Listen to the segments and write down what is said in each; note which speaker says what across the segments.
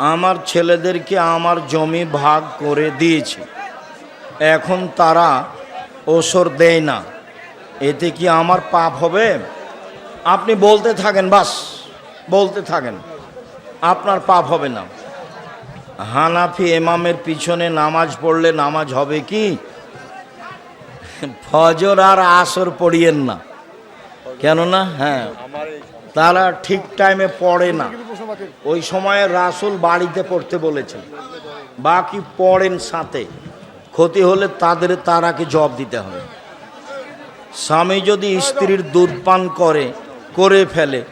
Speaker 1: আমার ছেলেদেরকে আমার জমি ভাগ করে দিয়েছি। এখন তারা ওসর দেয় না। এতে কি আমার পাপ হবে? আপনি বলতে থাকেন, বাস, বলতে থাকেন। আপনার পাপ হবে না। হানাফি এমামের পিছনে নামাজ পড়লে নামাজ হবে কি? ফজর আর আসর পড়িয়েন না। কেননা হ্যাঁ। তারা ঠিক টাইমে পড়ে না। ওই সময়ে রাসুল বাড়িতে পড়তে বলেছেন। বাকি পড়েন সাথে। ক্ষতি হলে তাদের তারাকে জব দিতে হবে। স্বামী যদি স্ত্রীর দুধ পান করে করে ফেলে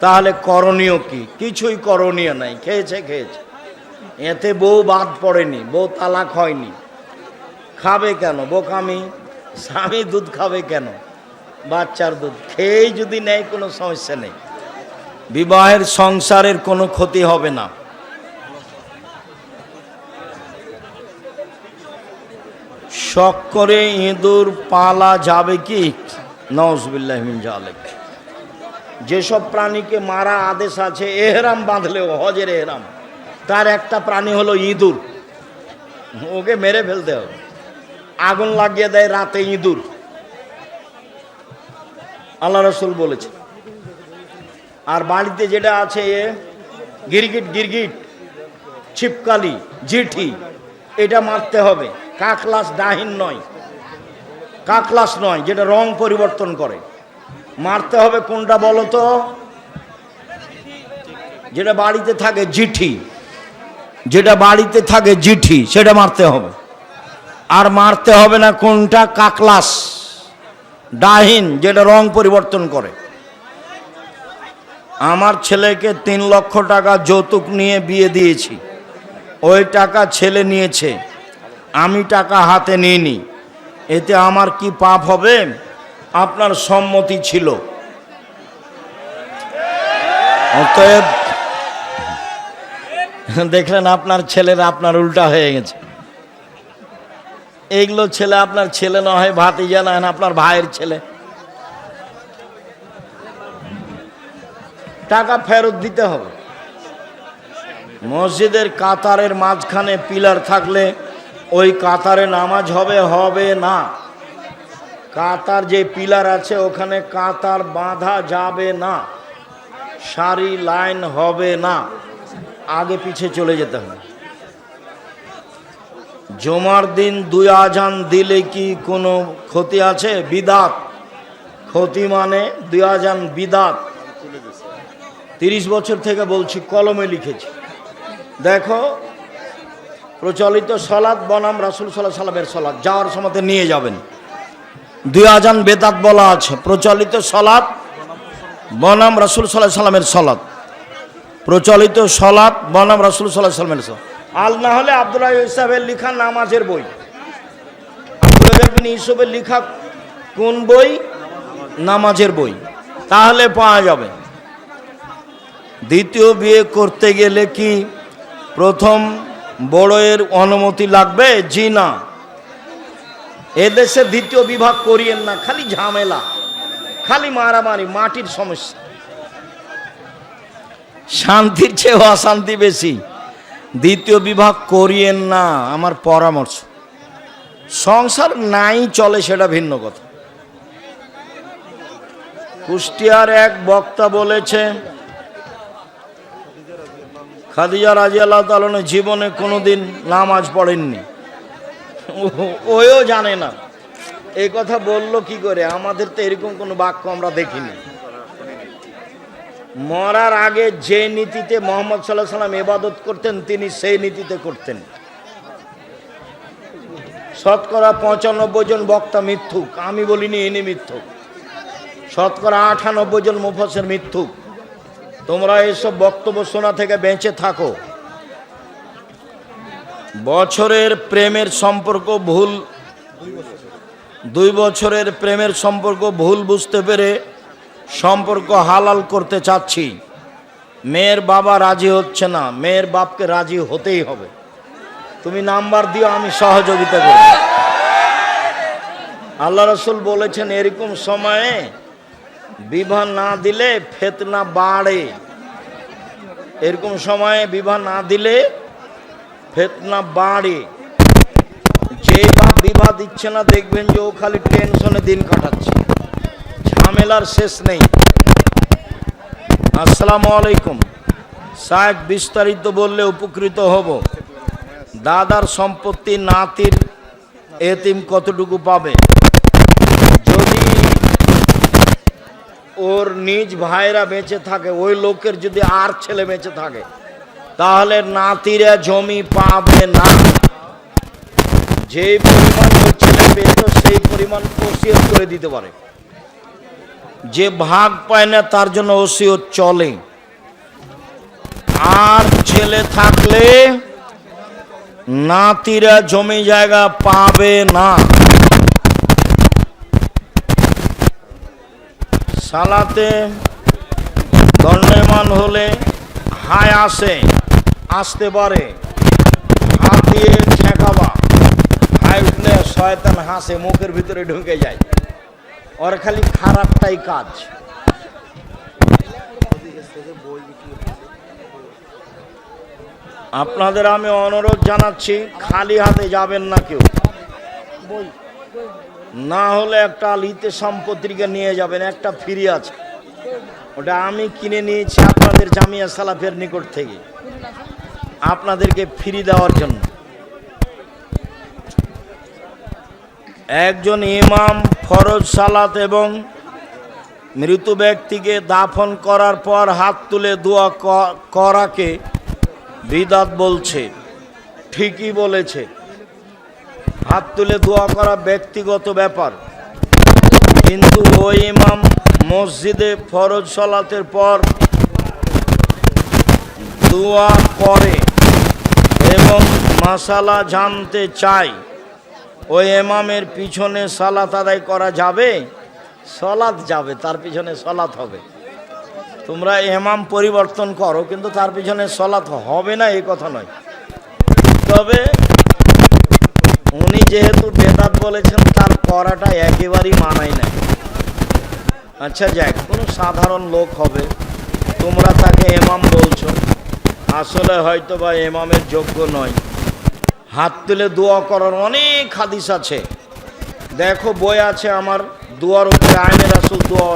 Speaker 1: তাহলে করণীয় কি? কিছুই করণীয় নাই। খেয়েছে খেয়েছে। এতে বউ বাদ পড়েনি বউ তালাক হয়নি। খাবে কেন? বোকামি? স্বামী দুধ খাবে কেন? বাচ্চার দুধ। খেয়েই যদি নেয় কোনো সমস্যা নেই। বিবাহের সংসারের কোনো ক্ষতি হবে না। শখ করে ইঁদুর পালা যাবে কি? নজবিল্লাহমিন জালেক যেসব প্রাণীকে মারা আদেশ আছে, এহরাম বাঁধলেও, হজের এহরাম। তার একটা প্রাণী হলো ইঁদুর। ওকে মেরে ফেলতে হবে। আগুন লাগিয়ে দেয় রাতে ইঁদুর। আল্লাহ রসুল বলেছে আর বাড়িতে যেটা আছে গিরগিট গিরগিট, ছিপকালি, জিঠি, এটা মারতে হবে। কাকলাস ডাহিন নয়। কাকলাস নয়, যেটা রং পরিবর্তন করে। মারতে হবে কোনটা বলো তো? যেটা বাড়িতে থাকে জিঠি, যেটা বাড়িতে থাকে জিঠি, সেটা মারতে হবে। আর মারতে হবে না কোনটা? কাকলাস ডাহিন যেটা রং পরিবর্তন করে। আমার ছেলেকে তিন লক্ষ টাকা যৌতুক নিয়ে বিয়ে দিয়েছি। ওই টাকা ছেলে নিয়েছে। আমি টাকা হাতে নিইনি। এতে আমার কি পাপ হবে? আপনার সম্মতি ছিল। অতএব, দেখলেন আপনার ছেলের আপনার উল্টা হয়ে গেছে। এইগুলো ছেলে আপনার ছেলে না হয় ভাতিজা না আপনার ভাইয়ের ছেলে। টাকা ফেরত দিতে হবে। মসজিদের কাতারের মাঝখানে পিলার থাকলে ওই কাতারে নামাজ হবে হবে না। কাতার যে পিলার আছে, ওখানে কাতার বাঁধা যাবে না। সারি লাইন হবে না। আগে পিছে চলে যেতে হবে। জমার দিন দুই আজান দিলে কি কোনো ক্ষতি আছে? বিদাত। ক্ষতি মানে দুই আজান বিদাত। তিরিশ বছর থেকে বলছি, কলমে লিখেছি। দেখো, প্রচলিত সলাদ বনাম রাসুল সাল্লাহ সাল্লামের সলাদ যাওয়ার সময় নিয়ে যাবেন। দুই আজান বেদাত বলা আছে, প্রচলিত সলাদ বনাম রাসুল সাল্লাহ সাল্লামের সলাদ প্রচলিত সলাদ বনাম রাসুল সাল্লাহ সাল্লামের সলাদ আল না হলে আবদুল্লাহ ইসাবের লিখা নামাজের বই। ইসুফের লিখা কোন বই? নামাজের বই। তাহলে পাওয়া যাবে। দ্বিতীয় বিয়ে করতে গেলে কি প্রথম বড়য়ের অনুমতি লাগবে? জি না। এদেশে দ্বিতীয় বিভাগ করিয়েন না, খালি ঝামেলা, খালি মারামারি, মাটির সমস্যা। শান্তির চেয়ে অশান্তি বেশি। দ্বিতীয় বিভাগ করিয়েন না, আমার পরামর্শ। সংসার নাই চলে সেটা ভিন্ন কথা। কুষ্টিয়ার এক বক্তা বলেছে খাদিজা রাজি আল্লাহ তালনের জীবনে কোনোদিন নামাজ পড়েননি। ও- ওও জানে না। এই কথা বলল কি করে? আমাদের তো এরকম কোনো বাক্য আমরা দেখিনি। মরার আগে যে নীতিতে মোহাম্মদ সাল্লাহ সাল্লাম এবাদত করতেন, তিনি সেই নীতিতে করতেন। শতকরা পঁচানব্বই জন বক্তা মিথ্যুক। আমি বলিনি ইনি মিথ্যুক। শতকরা আটানব্বই জন মুফসের মিথ্যুক। তোমরা এসব বক্তব্য শোনা থেকে বেঁচে থাকো। বছরের প্রেমের সম্পর্ক ভুল। দুই বছরের প্রেমের সম্পর্ক ভুল বুঝতে পেরে সম্পর্ক হালাল করতে চাচ্ছি। মেয়ের বাবা রাজি হচ্ছে না, মেয়ের বাপকে রাজি হতেই হবে। তুমি নাম্বার দিও, আমি সহযোগিতা করব। আল্লাহ রসুল বলেছেন, এরকম সময়ে বিবাহ না দিলে ফেতনা বাড়ে। এরকম সময়ে বিবাহ না দিলে ফেতনা বাড়ে। যে বাপ বিবাহ দিচ্ছে না, দেখবেন যে ও খালি টেনশনে দিন কাটাচ্ছে। ঝামেলার শেষ নেই। আসসালামু আলাইকুম। সাহেব বিস্তারিত বললে উপকৃত হব। দাদার সম্পত্তি নাতির এতিম কতটুকু পাবে যদি ওর নিজ ভাইরা বেঁচে থাকে, ওই লোকের যদি আর ছেলে বেঁচে থাকে, তাহলে নাতিরা জমি পাবে না। যেই পরিমাণ ছেলে পেত সেই পরিমাণ ওসিয়ত করে দিতে পারে। যে ভাগ পায় না, তার জন্য ওসিয়ত চলে। আর ছেলে থাকলে নাতিরা জমি জায়গা পাবে না। সালাতে দণ্ডমান হলে হায় আসে, আসতে পারে। হাত দিয়ে ঠেকাবা, হায় উঠলে শয়তান হাসে, মুখের ভিতরে ঢুকে যায়। ওর খালি খারাপটাই কাজ। আপনাদের আমি অনুরোধ জানাচ্ছি, খালি হাতে যাবেন না কেউ। না হলে একটা আলিতে সম্পত্তিকে নিয়ে যাবেন, একটা ফ্রি আছে। ওটা আমি কিনে নিয়েছি আপনাদের জামিয়া সালাফের নিকট থেকে। আপনাদেরকে ফ্রি দেওয়ার জন্য। একজন ইমাম ফরজ সালাত এবং মৃত ব্যক্তিকে দাফন করার পর হাত তুলে দোয়া করাকে বিদাত বলছে, ঠিকই বলেছে। হাত তুলে দোয়া করা ব্যক্তিগত ব্যাপার। কিন্তু ওই ইমাম মসজিদে ফরজ সলাতের পর দোয়া করে এবং মাসালা জানতে চাই ওই ইমামের পিছনে সালাত আদায় করা যাবে? সলাৎ যাবে, তার পিছনে সলাৎ হবে। তোমরা ইমাম পরিবর্তন করো, কিন্তু তার পিছনে সলাৎ হবে না, এই কথা নয়। তবে যেহেতু বেদাত বলেছেন, তার করাটা একেবারেই মানাই না আচ্ছা যাক, কোনো সাধারণ লোক হবে, তোমরা তাকে এমাম বলছো। আসলে হয়তো বা এমামের যোগ্য নয়। হাত তুলে দোয়া করার অনেক হাদিস আছে। দেখো, বই আছে আমার, দোয়ার উপরে আইনে আসল দোয়া।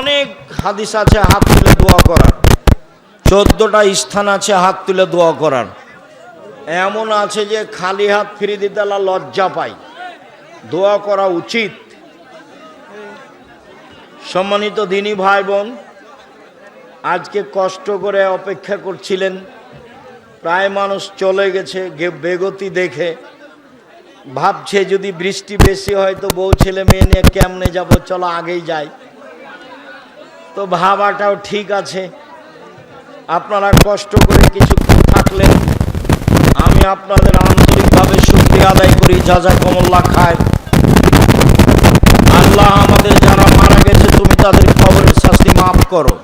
Speaker 1: অনেক হাদিস আছে হাত তুলে দোয়া করার। চোদ্দটা স্থান আছে হাত তুলে দোয়া করার। এমন আছে যে খালি হাত ফিরে দিতে লজ্জা পাই দোয়া করা উচিত। সম্মানিত দিনী ভাই বোন আজকে কষ্ট করে অপেক্ষা করছিলেন। প্রায় মানুষ চলে গেছে বেগতি দেখে। ভাবছে যদি বৃষ্টি বেশি হয় তো বউ ছেলে মেয়ে নিয়ে কেমনে যাব? চলো আগেই যাই। তো ভাবাটাও ঠিক আছে। আপনারা কষ্ট করে কিছুক্ষণ থাকলেন। আপনাদের আন্তরিকভাবে শুক্রিয়া আদায় করি যা যা কমল্লা খায়। আল্লাহ আমাদের যারা মারা গেছে, তুমি তাদের খবরের শাস্তি মাফ করো।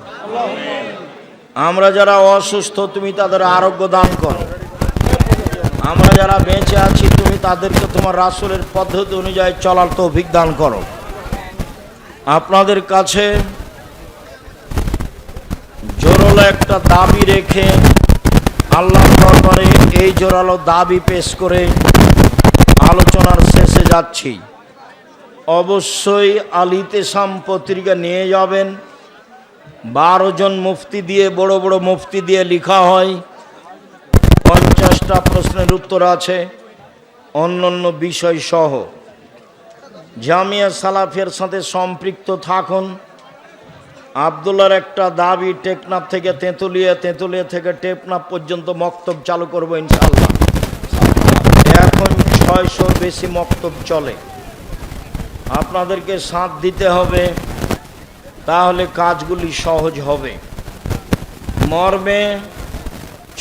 Speaker 1: আমরা যারা অসুস্থ, তুমি তাদের আরোগ্য দান করো। আমরা যারা বেঁচে আছি, তুমি তাদেরকে তোমার রাসূলের পদ্ধতি অনুযায়ী চলার তৌফিক দান করো। আপনাদের কাছে জোরালো একটা দাবি রেখে আল্লাহ এই জোরালো দাবি পেশ করে আলোচনার শেষে যাচ্ছি। অবশ্যই আলিতেসাম পত্রিকা নিয়ে যাবেন। বারো জন মুফতি দিয়ে, বড় বড় মুফতি দিয়ে লেখা হয়। পঞ্চাশটা প্রশ্নের উত্তর আছে অন্য অন্য বিষয় সহ। জামিয়া সালাফের সাথে সম্পৃক্ত থাকুন। আবদুল্লার একটা দাবি, টেকনাফ থেকে তেঁতুলিয়া তেঁতুলিয়া থেকে টেকনাফ পর্যন্ত মক্তব চালু করব ইনশাল্লাহ এখন ছয়শোর বেশি মক্তব চলে। আপনাদেরকে সাথ দিতে হবে, তাহলে কাজগুলি সহজ হবে। মর্মে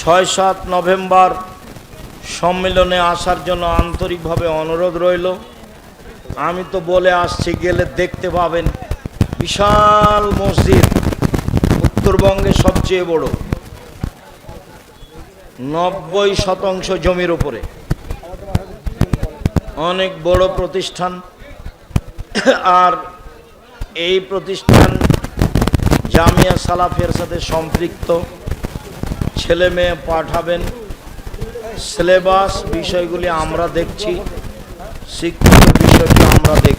Speaker 1: ছয় সাত নভেম্বর সম্মেলনে আসার জন্য আন্তরিকভাবে অনুরোধ রইল। আমি তো বলে আসছি, গেলে দেখতে পাবেন বিশাল মসজিদ উত্তরবঙ্গে সবচেয়ে বড়। নব্বই শতাংশ জমির উপরে। অনেক বড় প্রতিষ্ঠান। আর এই প্রতিষ্ঠান জামিয়া সালাফের সাথে সম্পৃক্ত। ছেলে মেয়ে পাঠাবেন। সিলেবাস বিষয়গুলি আমরা দেখছি শিক্ষিত বিষয়টি আমরা দেখছি।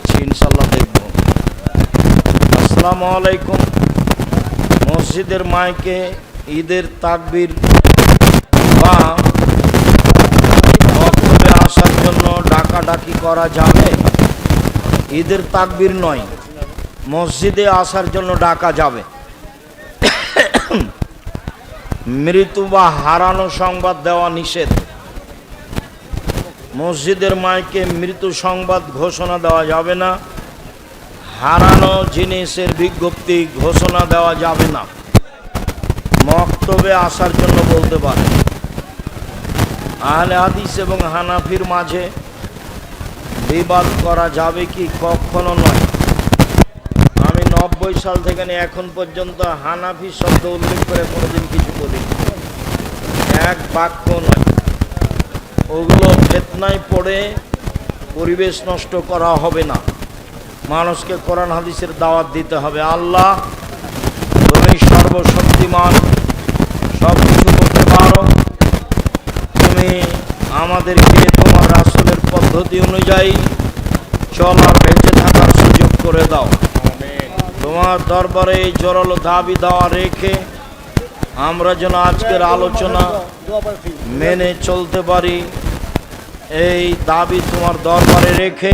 Speaker 1: আসসালামু আলাইকুম। মসজিদের মাইকে ঈদের তাকবির বা আসার জন্য ডাকাডাকি করা যাবে? ঈদের তাকবির নয়, মসজিদে আসার জন্য ডাকা যাবে। মৃত্যু বা হারানো সংবাদ দেওয়া নিষেধ। মসজিদের মাইকে মৃত্যু সংবাদ ঘোষণা দেওয়া যাবে না। হারানো জিনিসের বিজ্ঞপ্তি ঘোষণা দেওয়া যাবে না। মক্তবে আসার জন্য বলতে পারে। আহলে হাদিস এবং হানাফির মাঝে বিবাদ করা যাবে কি কখনো নয়। আমি নব্বই সাল থেকে এখন পর্যন্ত হানাফি শব্দ উল্লেখ করে কোনোদিন কিছু বলি এক বাক্য নয়। ওগুলো ফেতনায় পড়ে পরিবেশ নষ্ট করা হবে না। মানুষকে কোরআন হাদিসের দাওয়াত দিতে হবে। আল্লাহ তুমি সর্বশক্তিমান সব কিছু করতে পারো। তুমি আমাদেরকে তোমার রাসূলের পদ্ধতি অনুযায়ী চলার বেঁচে থাকার সুযোগ করে দাও। তোমার দরবারে এই জোরালো দাবি দেওয়া রেখে আমরা যেন আজকের আলোচনা মেনে চলতে পারি। এই দাবি তোমার দরবারে রেখে